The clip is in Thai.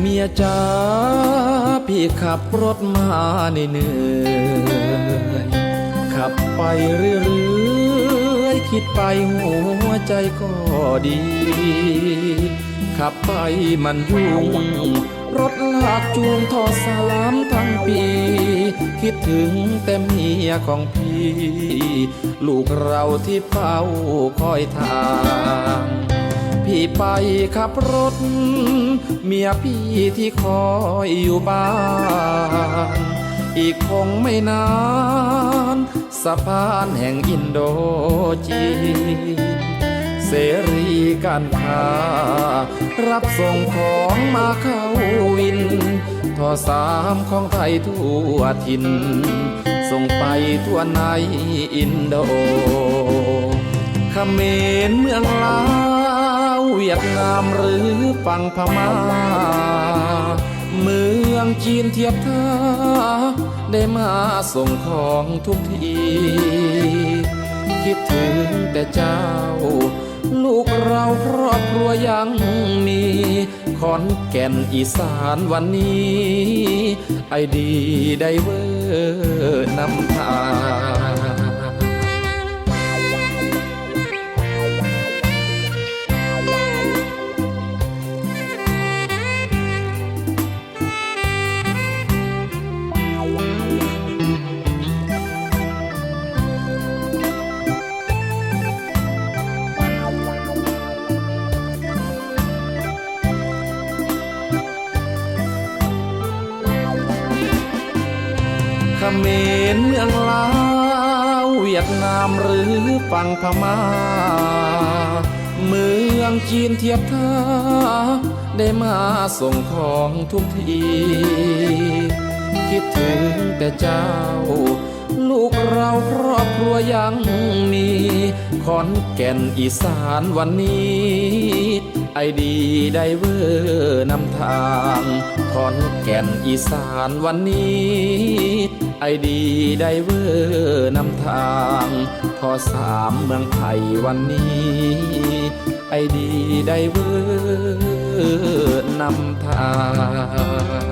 เมียจ๋าพี่ขับรถมาเหนื่อยขับไปเรื่อยๆคิดไปหัวใจก็ดี ขับไปมันยุ่งรถลากจูงทอสลามทั้งปี คิดถึงแต่เมียของพี่ ลูกเราที่เฝ้าคอยทาง พี่ไปขับรถ เมียพี่ที่คอยอยู่บ้าน อีกคงไม่นาน สะพานแห่งอินโดจีน เสรีการค้า รับส่งของมาเข้าวินทอสามของไทยทั่วถิ่นส่งไปทั่วในอินโด เขมรเมืองลาวเวียดนามหรือฝั่งพม่า เมืองจีนเทียบท่าได้มาส่งของทุกที คิดถึงแต่เจ้า ลูกเราครอบครัวยังมีขอนแก่นอีสานวันนี้ ไอดีได้เวอร์นำทาง มรเมืองลาวเวียดนามหรือฝั่งพม่า เมืองจีนเทียบท่าได้มาส่งของทุกที คิดถึงแต่เจ้า ลูกเราครอบครัวยังมีขอนแก่นอีสานวันนี้ไอดีได้เวอร์นำทาง ขอนแก่นอีสานวันนี้ ไอดีได้เวอร์นำทางทอสามเมืองไทยวันนี้ ไอดีได้เวอร์นำทาง